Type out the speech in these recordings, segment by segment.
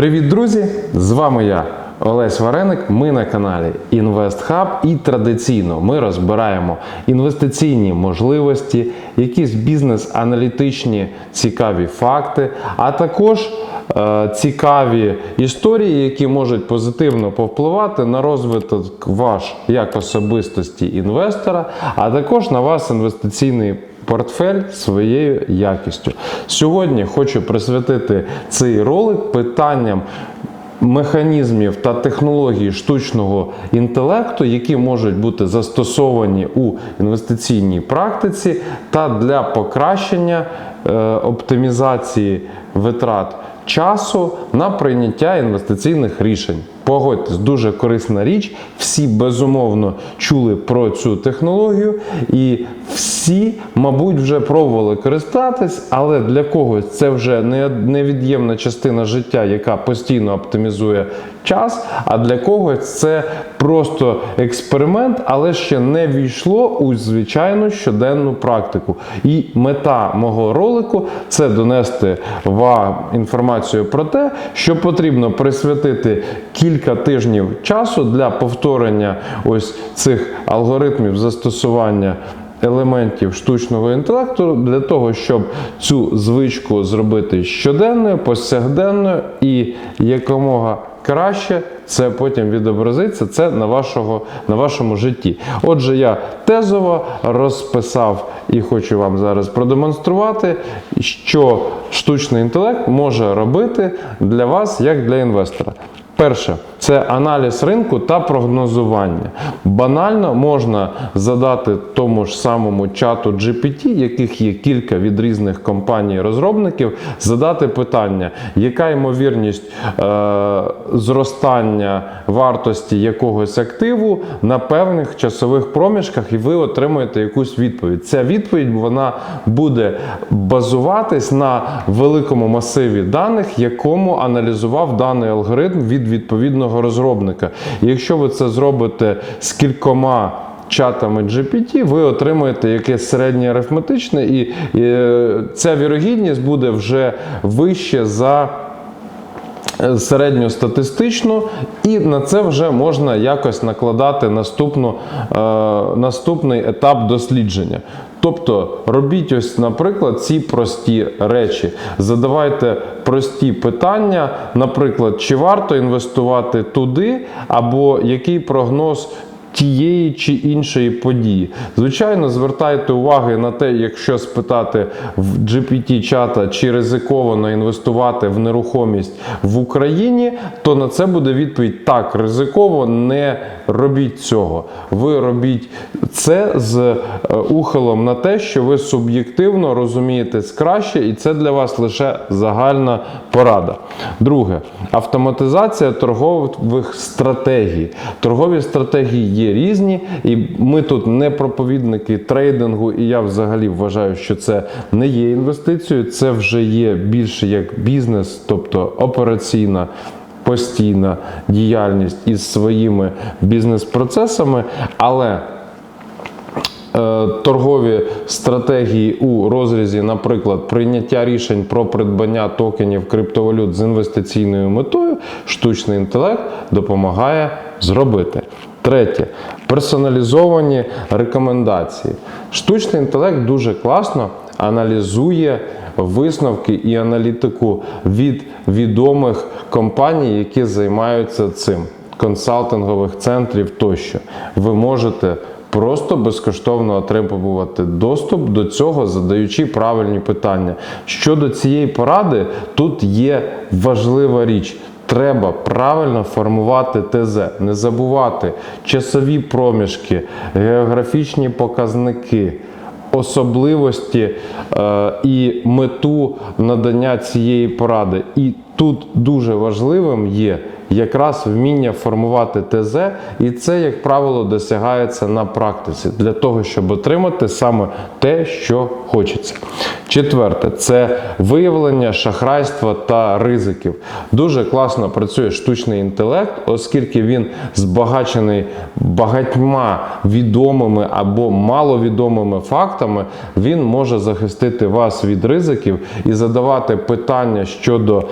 Привіт, друзі! З вами я, Олесь Вареник. Ми на каналі InvestHub і традиційно ми розбираємо інвестиційні можливості, якісь бізнес-аналітичні цікаві факти, а також е, цікаві історії, які можуть позитивно повпливати на розвиток ваш як особистості інвестора, а також на вас інвестиційний портфель своєю якістю. Сьогодні хочу присвятити цей ролик питанням механізмів та технологій штучного інтелекту, які можуть бути застосовані у інвестиційній практиці та для покращення е, оптимізації витрат часу на прийняття інвестиційних рішень. Погодьтесь, дуже корисна річ. Всі безумовно чули про цю технологію, і всі, мабуть, вже пробували користатись, але для когось це вже невід'ємна частина життя, яка постійно оптимізує час. А для когось це просто експеримент, але ще не війшло у звичайну щоденну практику. І мета мого ролику це донести вам інформацію про те, що потрібно присвятити кілька тижнів часу для повторення ось цих алгоритмів застосування. Елементів штучного інтелекту для того, щоб цю звичку зробити щоденною, повсякденною і якомога краще це потім відобразиться це на, вашого, на вашому житті. Отже, я тезово розписав і хочу вам зараз продемонструвати, що штучний інтелект може робити для вас як для інвестора. Перше це аналіз ринку та прогнозування. Банально можна задати тому ж самому чату GPT, яких є кілька від різних компаній-розробників, задати питання, яка ймовірність е, зростання вартості якогось активу на певних часових проміжках, і ви отримуєте якусь відповідь. Ця відповідь вона буде базуватись на великому масиві даних, якому аналізував даний алгоритм від відповідного розробника. І якщо ви це зробите з кількома чатами GPT, ви отримаєте якесь середнє арифметичне, і, і е, ця вірогідність буде вже вище за е, середньостатистичну, і на це вже можна якось накладати наступну, е, наступний етап дослідження. Тобто робіть ось, наприклад, ці прості речі. Задавайте прості питання, наприклад, чи варто інвестувати туди, або який прогноз тієї чи іншої події. Звичайно, звертайте уваги на те, якщо спитати в GPT-чата, чи ризиковано інвестувати в нерухомість в Україні, то на це буде відповідь так, ризиково, не робіть цього. Ви робіть це з е, ухилом на те, що ви суб'єктивно розумієтесь краще, і це для вас лише загальна порада. Друге, автоматизація торгових стратегій. Торгові стратегії є різні, і ми тут не проповідники трейдингу, і я взагалі вважаю, що це не є інвестицією, це вже є більше як бізнес, тобто операційна. Постійна діяльність із своїми бізнес-процесами, але е, торгові стратегії у розрізі, наприклад, прийняття рішень про придбання токенів криптовалют з інвестиційною метою, штучний інтелект допомагає зробити. Третє персоналізовані рекомендації. Штучний інтелект дуже класно аналізує висновки і аналітику від відомих компаній, які займаються цим, консалтингових центрів тощо. Ви можете просто безкоштовно отримувати доступ до цього, задаючи правильні питання. Щодо цієї поради, тут є важлива річ. Треба правильно формувати ТЗ, не забувати часові проміжки, географічні показники, особливості е, і мету надання цієї поради. І тут дуже важливим є якраз вміння формувати ТЗ, і це, як правило, досягається на практиці для того, щоб отримати саме те, що хочеться. Четверте це виявлення шахрайства та ризиків. Дуже класно працює штучний інтелект, оскільки він збагачений багатьма відомими або маловідомими фактами, він може захистити вас від ризиків і задавати питання щодо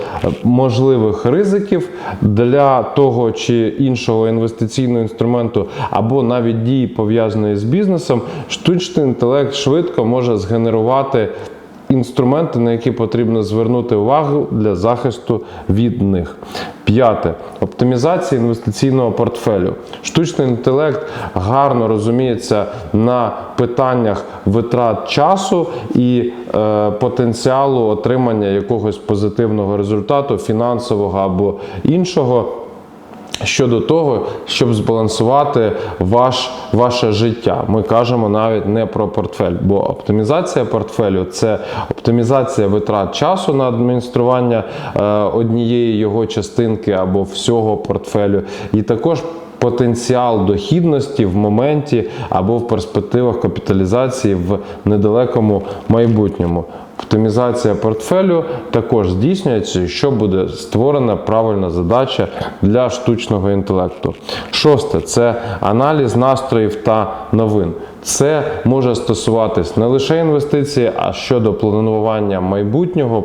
можливих ризиків для того чи іншого інвестиційного інструменту, або навіть дії пов'язаної з бізнесом, штучний інтелект швидко може згенерувати інструменти, на які потрібно звернути увагу для захисту від них. П'яте оптимізація інвестиційного портфелю. Штучний інтелект гарно розуміється на питаннях витрат часу і е, потенціалу отримання якогось позитивного результату, фінансового або іншого щодо того, щоб збалансувати ваш, ваше життя. Ми кажемо навіть не про портфель, бо оптимізація портфелю це оптимізація витрат часу на адміністрування е, однієї його частинки або всього портфелю, і також потенціал дохідності в моменті або в перспективах капіталізації в недалекому майбутньому. Оптимізація портфелю також здійснюється, що буде створена правильна задача для штучного інтелекту. Шосте це аналіз настроїв та новин. Це може стосуватись не лише інвестицій, а щодо планування майбутнього,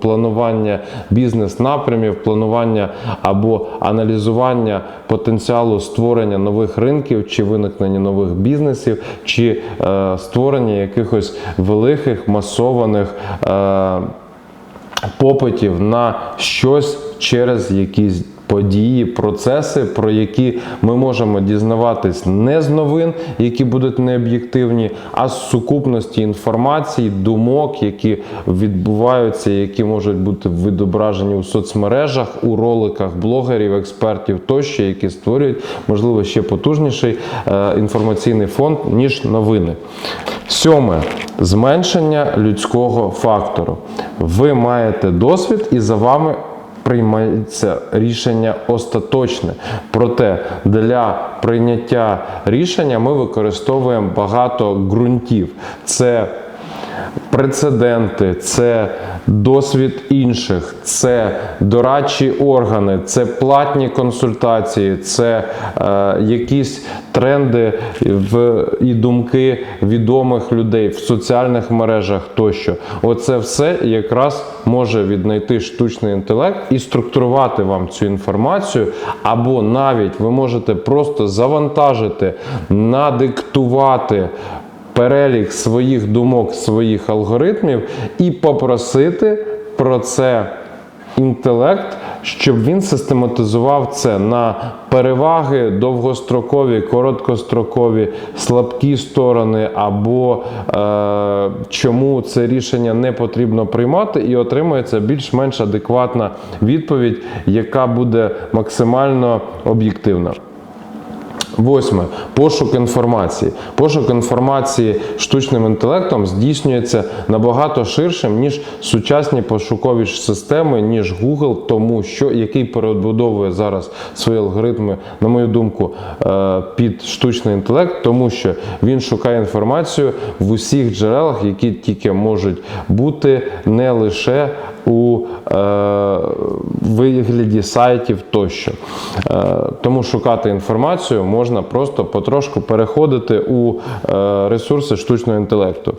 планування бізнес-напрямів, планування або аналізування потенціалу створення нових ринків чи виникнення нових бізнесів, чи е, створення якихось великих масованих. Е, попитів на щось через якісь події, процеси, про які ми можемо дізнаватись не з новин, які будуть необ'єктивні, а з сукупності інформації, думок, які відбуваються, які можуть бути відображені у соцмережах, у роликах блогерів, експертів тощо, які створюють, можливо, ще потужніший е, інформаційний фонд, ніж новини. Сьоме зменшення людського фактору. Ви маєте досвід і за вами приймається рішення остаточне. Проте для прийняття рішення ми використовуємо багато ґрунтів. Це прецеденти, це досвід інших, це дорадчі органи, це платні консультації, це е, якісь тренди в, і думки відомих людей в соціальних мережах тощо. Оце все якраз може віднайти штучний інтелект і структурувати вам цю інформацію, або навіть ви можете просто завантажити, надиктувати перелік своїх думок, своїх алгоритмів і попросити про це інтелект, щоб він систематизував це на переваги довгострокові, короткострокові, слабкі сторони, або е, чому це рішення не потрібно приймати, і отримується більш-менш адекватна відповідь, яка буде максимально об'єктивна. Восьме пошук інформації. Пошук інформації штучним інтелектом здійснюється набагато ширшим, ніж сучасні пошукові системи, ніж Google, тому що який перебудовує зараз свої алгоритми, на мою думку, е, під штучний інтелект, тому що він шукає інформацію в усіх джерелах, які тільки можуть бути не лише у е, вигляді сайтів тощо. Е, тому шукати інформацію можна просто потрошку переходити у е, ресурси штучного інтелекту.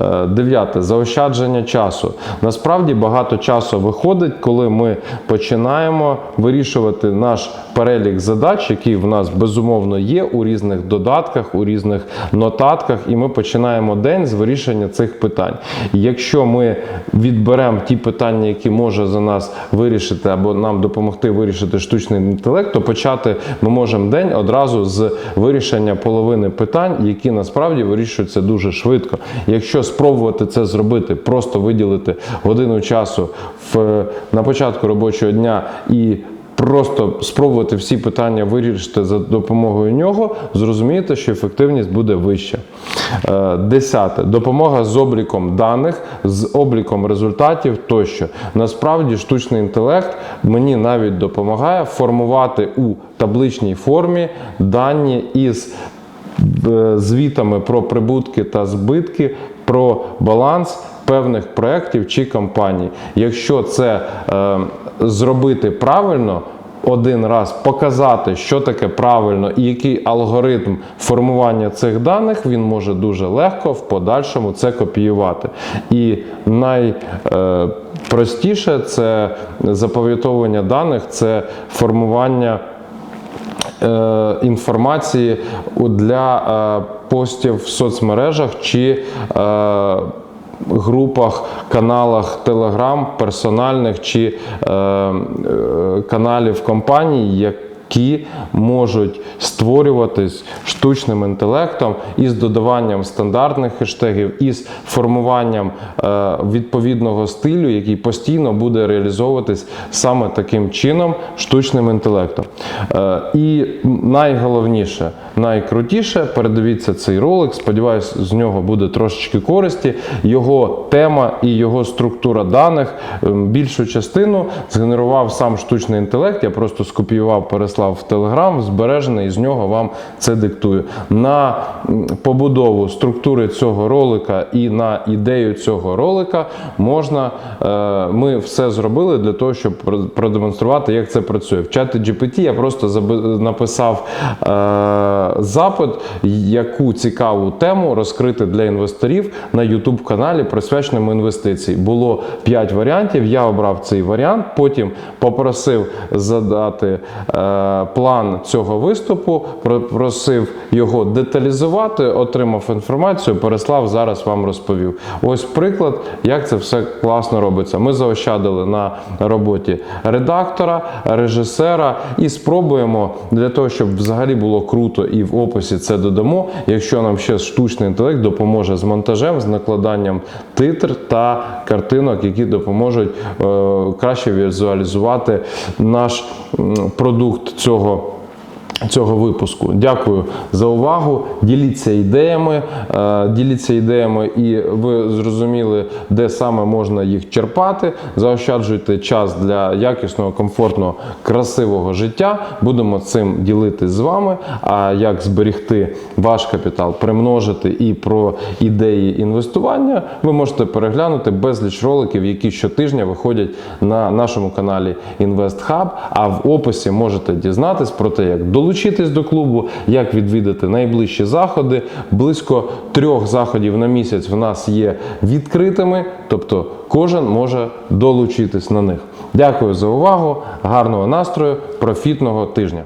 Е, дев'яте заощадження часу. Насправді багато часу виходить, коли ми починаємо вирішувати наш перелік задач, який в нас безумовно є у різних додатках, у різних нотатках, і ми починаємо день з вирішення цих питань. Якщо ми відберемо ті питання, які може за нас вирішити або нам допомогти вирішити штучний інтелект, то почати ми можемо день одразу з вирішення половини питань, які насправді вирішуються дуже швидко. Якщо спробувати це зробити, просто виділити годину часу в, на початку робочого дня і Просто спробувати всі питання вирішити за допомогою нього, зрозумієте, що ефективність буде вища. Е, Десяте. Допомога з обліком даних, з обліком результатів тощо. Насправді, штучний інтелект мені навіть допомагає формувати у табличній формі дані із е, звітами про прибутки та збитки, про баланс певних проєктів чи компаній. Якщо це е, зробити правильно, один раз показати, що таке правильно і який алгоритм формування цих даних, він може дуже легко в подальшому це копіювати. І простіше, це запам'ятовування даних, це формування е, інформації для е, постів в соцмережах чи е, групах, каналах Telegram, персональних чи е, е, каналів компаній, які можуть створюватись штучним інтелектом із додаванням стандартних хештегів, із формуванням е, відповідного стилю, який постійно буде реалізовуватись саме таким чином штучним інтелектом. Е, і найголовніше, найкрутіше, передивіться цей ролик. Сподіваюсь, з нього буде трошечки користі. Його тема і його структура даних ем, більшу частину згенерував сам штучний інтелект. Я просто скопіював, переслав в Telegram, збережений, з нього вам це диктую. На побудову структури цього ролика і на ідею цього ролика можна. е, Ми все зробили для того, щоб продемонструвати, як це працює. В чаті GPT я просто написав е, запит, яку цікаву тему розкрити для інвесторів на YouTube каналі, присвяченому інвестиції. Було 5 варіантів. Я обрав цей варіант. Потім попросив задати е, план цього виступу, просив його деталізувати, отримав інформацію, переслав. Зараз вам розповів. Ось приклад, як це все класно робиться. Ми заощадили на роботі редактора, режисера і спробуємо для того, щоб взагалі було круто і в описі це додамо. Якщо нам ще штучний інтелект допоможе з монтажем, з накладанням титр та картинок, які допоможуть е, краще візуалізувати наш продукт цього. Цього випуску. Дякую за увагу. Діліться ідеями, е, діліться ідеями, і ви зрозуміли, де саме можна їх черпати. Заощаджуйте час для якісного, комфортного, красивого життя. Будемо цим ділитись з вами. А як зберегти ваш капітал, примножити і про ідеї інвестування, ви можете переглянути безліч роликів, які щотижня виходять на нашому каналі InvestHub. А в описі можете дізнатись про те, як долучитись до клубу, як відвідати найближчі заходи. Близько трьох заходів на місяць в нас є відкритими, тобто кожен може долучитись на них. Дякую за увагу, гарного настрою, профітного тижня.